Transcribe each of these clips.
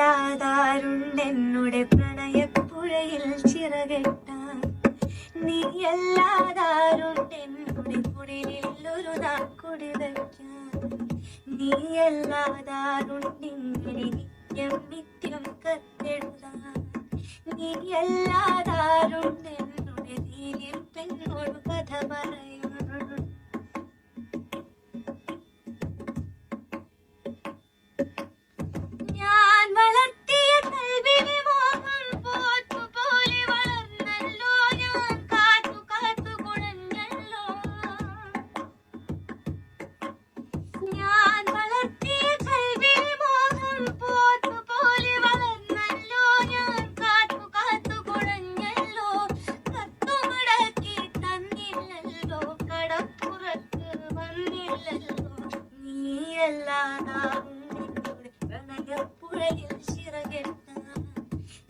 നീയല്ലാതാരുണ്ടെന്നുടെ പ്രണയപ്പുഴയിൽ ചിറകെട്ടാൻ നീയല്ലാതാരുണ്ടെന്നുടെ കുടിലിൽ ഒരു നാക്കുടി കുടി വയ്ക്കാൻ നീയല്ലാതാരുണ്ടെങ്ങനെ നിത്യം നിത്യം കത്തെഴുതാൻ നീയല്ലാതാരുണ്ടെന്നുടെ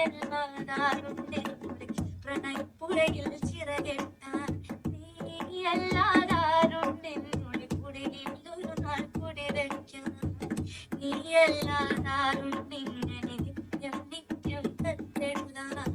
എല്ലാതാകും പ്രണയപ്പുഴയിൽ ചിറകെട്ടാൻ നീ എല്ലാതാരുണ്ടെന്നുളിക്കുടലിലൊരു നാൾ കുടിരയ്ക്കാൻ നീ എല്ലാതാരുണ്ടെന്നെ നിത്യം നിത്യം തത്തെഴുതാൻ